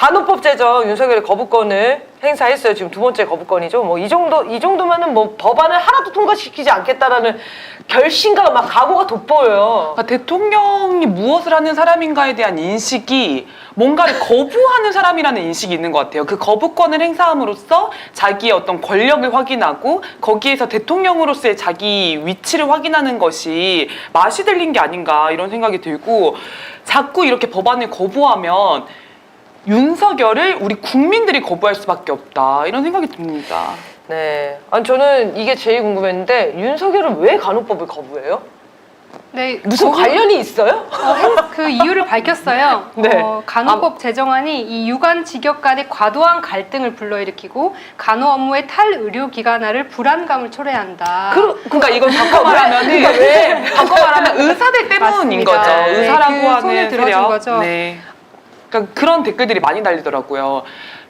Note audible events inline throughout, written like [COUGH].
간호법 제정 윤석열이 거부권을 행사했어요. 지금 두 번째 거부권이죠. 뭐 이 정도 이 정도면은 뭐 법안을 하나도 통과시키지 않겠다라는 결심과 막 각오가 돋보여요. 그러니까 대통령이 무엇을 하는 사람인가에 대한 인식이 뭔가를 거부하는 사람이라는 인식이 있는 것 같아요. 그 거부권을 행사함으로써 자기의 어떤 권력을 확인하고 거기에서 대통령으로서의 자기 위치를 확인하는 것이 맛이 들린 게 아닌가 이런 생각이 들고 자꾸 이렇게 법안을 거부하면 윤석열을 우리 국민들이 거부할 수밖에 없다 이런 생각이 듭니다. 네. 아니 저는 이게 제일 궁금했는데 윤석열은 왜 간호법을 거부해요? 네, 무슨 거부- 관련이 있어요? 어, 행- 그 이유를 밝혔어요. [LAUGHS] 네. 어, 간호법 제정안이 이 유관 직역 간의 과도한 갈등을 불러일으키고 간호 업무의 탈 의료 기관화를 불안감을 초래한다. 그, 그러니까 이걸 바꿔 말하면 그러니까 왜? [LAUGHS] 바꿔 말하면 의사들 때문인 맞습니다. 거죠. 네, 의사라고 그 하는 손을 들어준 세력. 거죠. 네. 그러니까 그런 댓글들이 많이 달리더라고요.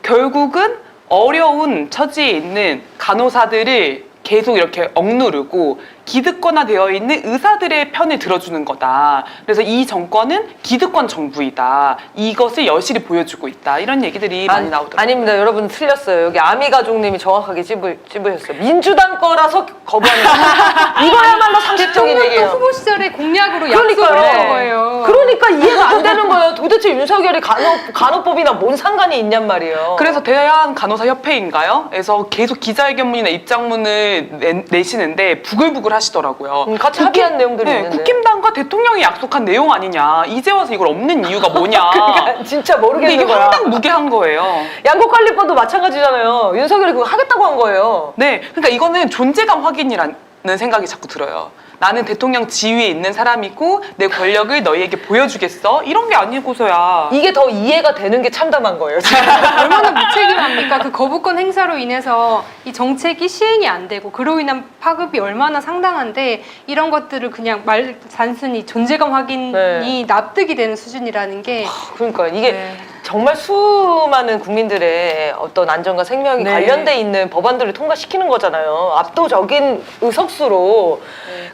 결국은 어려운 처지에 있는 간호사들을 계속 이렇게 억누르고 기득권화 되어 있는 의사들의 편을 들어주는 거다. 그래서 이 정권은 기득권 정부이다. 이것을 여실히 보여주고 있다. 이런 얘기들이 많이 아니, 나오더라고요. 아닙니다. 여러분 틀렸어요. 여기 아미 가족님이 정확하게 찝으, 찝으셨어요. 민주당 거라서 거부하는 거. [LAUGHS] 이거야말로 상식적인 얘기예요. 후보 시절에 공약으로 약속을. 했던 거예요. 그러니까 이해가 안 되는 거예요. 도대체 윤석열이 간호, 간호법이나 뭔 상관이 있냔 말이에요. 그래서 대한 간호사 협회인가요? 에서 계속 기자회견문이나 입장문을 내, 내시는데 부글부글 하시 더라고요. 음, 같이 합의한 내용들이 네, 있는데. 국힘당과 대통령이 약속한 내용 아니냐. 이제 와서 이걸 없는 이유가 뭐냐. [LAUGHS] 그러니까 진짜 근데 모르겠는 이게 거야. 황당 무계한 거예요. 양곡관리법도 마찬가지잖아요. 윤석열이 그거 하겠다고 한 거예요. 네, 그러니까 이거는 존재감 확인이라 는 생각이 자꾸 들어요. 나는 대통령 지위에 있는 사람이고 내 권력을 너희에게 보여주겠어. 이런 게 아니고서야. 이게 더 이해가 되는 게 참담한 거예요. 지금. [LAUGHS] 얼마나 무책임합니까? 그 거부권 행사로 인해서 이 정책이 시행이 안 되고 그로 인한 파급이 얼마나 상당한데 이런 것들을 그냥 말 단순히 존재감 확인이 네. 납득이 되는 수준이라는 게 그러니까 이게 네. 정말 수많은 국민들의 어떤 안전과 생명이 네. 관련돼 있는 법안들을 통과시키는 거잖아요. 압도적인 의석수로.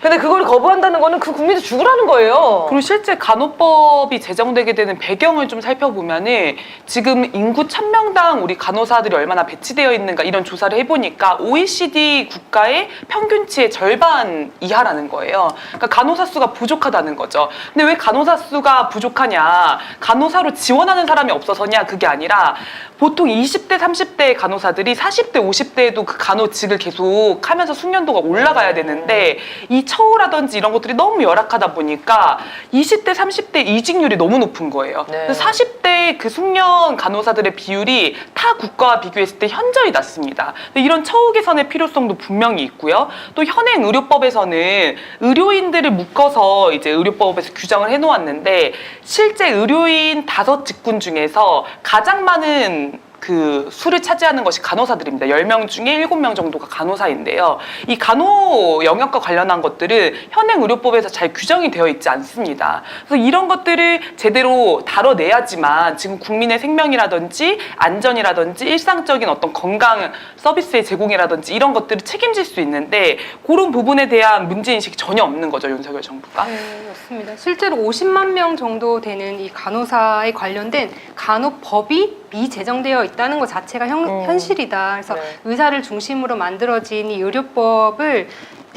근데 그걸 거부한다는 거는 그 국민들 죽으라는 거예요. 그리고 실제 간호법이 제정되게 되는 배경을 좀 살펴보면은 지금 인구 1000명당 우리 간호사들이 얼마나 배치되어 있는가 이런 조사를 해보니까 OECD 국가의 평균치의 절반 이하라는 거예요. 그러니까 간호사 수가 부족하다는 거죠. 근데 왜 간호사 수가 부족하냐? 간호사로 지원하는 사람이 없어서냐? 그게 아니라 보통 20대, 30대 간호사들이 40대, 50대에도 그 간호직을 계속 하면서 숙련도가 올라가야 되는데 이 처우라든지 이런 것들이 너무 열악하다 보니까 20대, 30대 이직률이 너무 높은 거예요. 네. 그래서 40대 그 숙련 간호사들의 비율이 타 국가와 비교했을 때 현저히 낮습니다. 이런 처우 개선의 필요성도 분명히 있고요. 또 현행 의료법에서는 의료인들을 묶어서 이제 의료법에서 규정을 해놓았는데 실제 의료인 다섯 직군 중에서 가장 많은 그 수를 차지하는 것이 간호사들입니다. 10명 중에 7명 정도가 간호사인데요. 이 간호 영역과 관련한 것들은 현행 의료법에서 잘 규정이 되어 있지 않습니다. 그래서 이런 것들을 제대로 다뤄내야지만 지금 국민의 생명이라든지 안전이라든지 일상적인 어떤 건강 서비스의 제공이라든지 이런 것들을 책임질 수 있는데 그런 부분에 대한 문제인식이 전혀 없는 거죠, 윤석열 정부가. 네, 맞습니다. 실제로 50만 명 정도 되는 이 간호사에 관련된 간호법이 미제정되어 있다는 것 자체가 현, 음. 현실이다. 그래서 네. 의사를 중심으로 만들어진 이 의료법을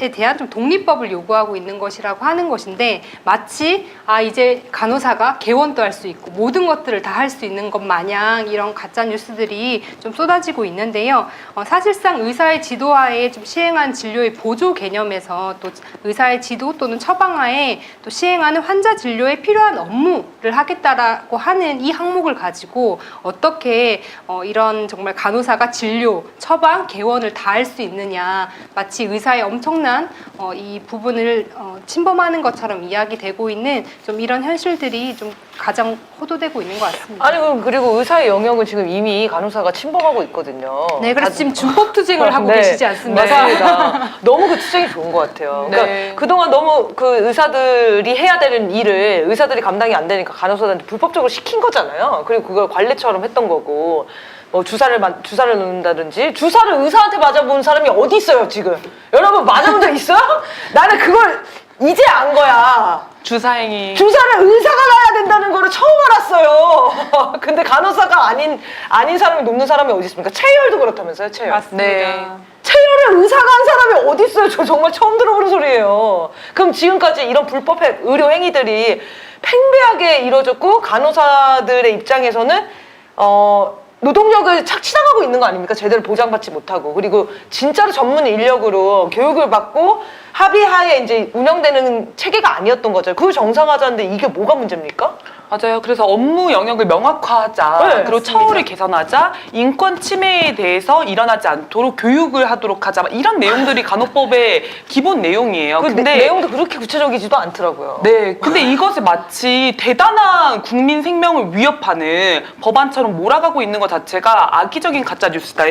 에 대한 좀 독립법을 요구하고 있는 것이라고 하는 것인데 마치 아 이제 간호사가 개원도 할 수 있고 모든 것들을 다 할 수 있는 것 마냥 이런 가짜 뉴스들이 좀 쏟아지고 있는데요. 어, 사실상 의사의 지도하에 좀 시행한 진료의 보조 개념에서 또 의사의 지도 또는 처방하에 또 시행하는 환자 진료에 필요한 업무를 하겠다라고 하는 이 항목을 가지고 어떻게 어, 이런 정말 간호사가 진료, 처방, 개원을 다 할 수 있느냐 마치 의사의 엄청난 어, 이 부분을 어, 침범하는 것처럼 이야기되고 있는 좀 이런 현실들이 좀 가장 호도되고 있는 것 같습니다. 아니 그럼 그리고 의사의 영역은 지금 이미 간호사가 침범하고 있거든요. 네, 그래서 다- 지금 준법 투쟁을 하고 네, 계시지 않습니까? 맞습니다. [LAUGHS] 너무 그 투쟁이 좋은 것 같아요. 그러니까 네. 그동안 너무 그 의사들이 해야 되는 일을 의사들이 감당이 안 되니까 간호사들한테 불법적으로 시킨 거잖아요. 그리고 그걸 관례처럼 했던 거고. 뭐 주사를 맞- 주사를 놓는다든지 주사를 의사한테 맞아본 사람이 어디 있어요 지금 여러분 맞아본 적 있어요? [LAUGHS] 나는 그걸 이제 안 거야. 주사행위. 주사를 의사가 놔야 된다는 거를 처음 알았어요. [LAUGHS] 근데 간호사가 아닌 아닌 사람이 놓는 사람이 어디 있습니까? 채열도 그렇다면서요, 채열. 맞습니다. 네. 채열을 의사가 한 사람이 어디 있어요? 저 정말 처음 들어보는 소리예요. 그럼 지금까지 이런 불법 행- 의료 행위들이 팽배하게 이루어졌고 간호사들의 입장에서는 어 노동력을 착취당하고 있는 거 아닙니까? 제대로 보장받지 못하고 그리고 진짜로 전문 인력으로 교육을 받고 합의하에 이제 운영되는 체계가 아니었던 거죠. 그걸 정상화하자는데 이게 뭐가 문제입니까? 맞아요. 그래서 업무 영역을 명확화하자, 네, 그리고 맞습니다. 처우를 개선하자, 인권 침해에 대해서 일어나지 않도록 교육을 하도록 하자, 이런 내용들이 간호법의 기본 내용이에요. 그 내- 근데 내 용도 그렇게 구체적이지도 않더라고요. 네, 근데 이것을 마치 대단한 국민 생명을 위협하는 법안처럼 몰아가고 있는 것 자체가 악의적인 가짜 뉴스다.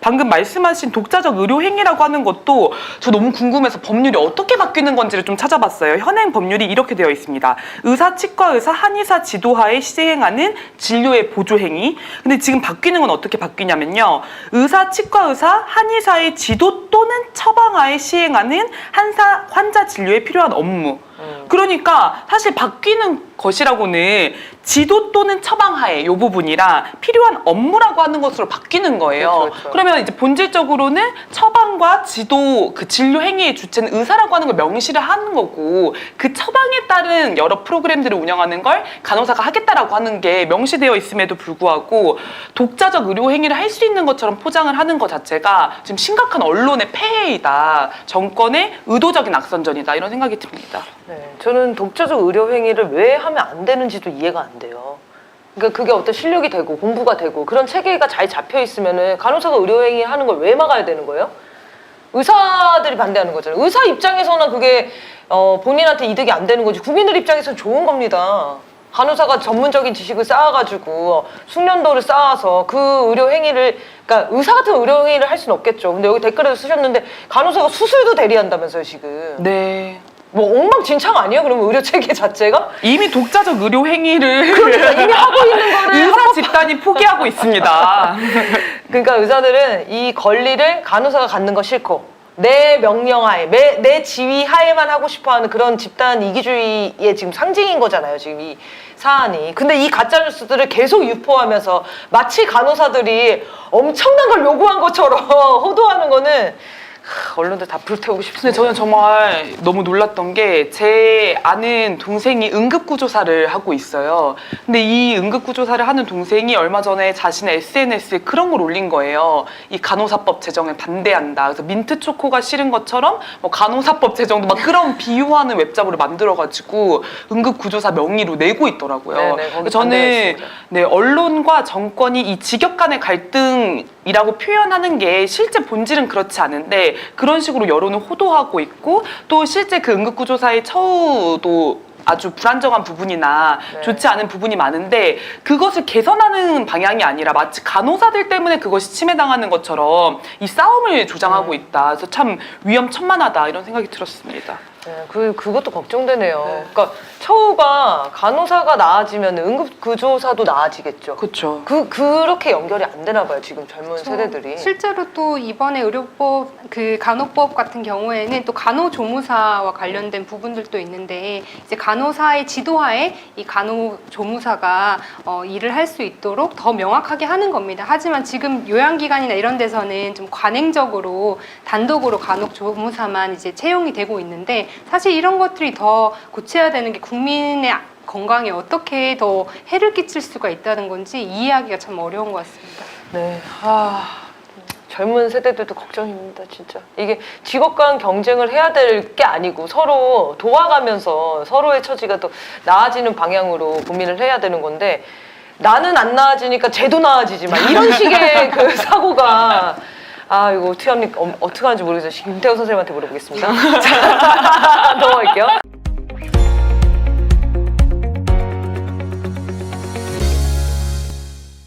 방금 말씀하신 독자적 의료 행위라고 하는 것도 저 너무 궁금해서 법률이 어떻게 바뀌는 건지를 좀 찾아봤어요. 현행 법률이 이렇게 되어 있습니다. 의사, 치과 의사, 한의사 지도하에 시행하는 진료의 보조 행위. 근데 지금 바뀌는 건 어떻게 바뀌냐면요. 의사, 치과 의사, 한의사의 지도 또는 처방하에 시행하는 한사 환자 진료에 필요한 업무. 그러니까 사실 바뀌는 것이라고는 지도 또는 처방하에 이 부분이랑 필요한 업무라고 하는 것으로 바뀌는 거예요. 그렇죠, 그렇죠. 그러면 이제 본질적으로는 처방과 지도 그 진료 행위의 주체는 의사라고 하는 걸 명시를 하는 거고 그 처방에 따른 여러 프로그램들을 운영하는 걸 간호사가 하겠다라고 하는 게 명시되어 있음에도 불구하고 독자적 의료 행위를 할 수 있는 것처럼 포장을 하는 것 자체가 지금 심각한 언론의 폐해이다. 정권의 의도적인 악선전이다. 이런 생각이 듭니다. 네, 저는 독자적 의료 행위를 왜 하면 안 되는지도 이해가 안 돼요. 그러니까 그게 어떤 실력이 되고 공부가 되고 그런 체계가 잘 잡혀 있으면은 간호사가 의료 행위 하는 걸 왜 막아야 되는 거예요? 의사들이 반대하는 거잖아요. 의사 입장에서는 그게 어, 본인한테 이득이 안 되는 거지. 국민들 입장에서는 좋은 겁니다. 간호사가 전문적인 지식을 쌓아가지고 숙련도를 쌓아서 그 의료 행위를 그러니까 의사 같은 의료 행위를 할 수는 없겠죠. 근데 여기 댓글에도 쓰셨는데 간호사가 수술도 대리한다면서요 지금. 네. 뭐 엉망진창 아니에요? 그러면 의료 체계 자체가? 이미 독자적 의료 행위를 그러니까 이미 [LAUGHS] 하고 있는 거를 의사 집단이 포기하고 있습니다. [LAUGHS] 그러니까 의사들은 이 권리를 간호사가 갖는 거 싫고 내 명령하에 내, 내 지휘 하에만 하고 싶어하는 그런 집단 이기주의의 지금 상징인 거잖아요 지금 이 사안이 근데 이 가짜 뉴스들을 계속 유포하면서 마치 간호사들이 엄청난 걸 요구한 것처럼 [LAUGHS] 호도하는 거는 하, 언론들 다 불태우고 싶습니다 저는 정말 너무 놀랐던 게 제 아는 동생이 응급구조사를 하고 있어요. 근데 이 응급구조사를 하는 동생이 얼마 전에 자신의 SNS에 그런 걸 올린 거예요. 이 간호사법 제정에 반대한다. 그래서 민트 초코가 싫은 것처럼 뭐 간호사법 제정도 막 그런 [LAUGHS] 비유하는 웹잡으로 만들어가지고 응급구조사 명의로 내고 있더라고요. 네네, 거기 저는 반대했습니다. 네, 언론과 정권이 이 직역 간의 갈등이라고 표현하는 게 실제 본질은 그렇지 않은데 그런 식으로 여론을 호도하고 있고 또 실제 그 응급구조사의 처우도 아주 불안정한 부분이나 네. 좋지 않은 부분이 많은데 그것을 개선하는 방향이 아니라 마치 간호사들 때문에 그것이 침해당하는 것처럼 이 싸움을 조장하고 있다. 그래서 참 위험천만하다 이런 생각이 들었습니다. 네, 그, 그것도 걱정되네요 네. 그러니까 처우가 간호사가 나아지면 응급구조사도 나아지겠죠 그렇죠. 그 그렇게 연결이 안 되나 봐요 지금 젊은 세대들이. 실제로 또 이번에 의료법 그 간호법 같은 경우에는 또 간호조무사와 관련된 부분들도 있는데 이제 간호사의 지도하에 이 간호조무사가 어, 일을 할 수 있도록 더 명확하게 하는 겁니다. 하지만 지금 요양기관이나 이런 데서는 좀 관행적으로 단독으로 간호조무사만 이제 채용이 되고 있는데 사실 이런 것들이 더 고쳐야 되는 게 국민의 건강에 어떻게 더 해를 끼칠 수가 있다는 건지 이해하기가 참 어려운 것 같습니다. 네. 아 젊은 세대들도 걱정입니다 진짜. 이게 직업 간 경쟁을 해야 될 게 아니고 서로 도와가면서 서로의 처지가 또 나아지는 방향으로 고민을 해야 되는 건데 나는 안 나아지니까 쟤도 나아지지만 이런 식의 그 사고가. 아 이거 어떻게 합니까? 어, 어떻게 하는지 모르겠어요. 김태호 선생님한테 물어보겠습니다. [LAUGHS] 자, 넘어갈게요.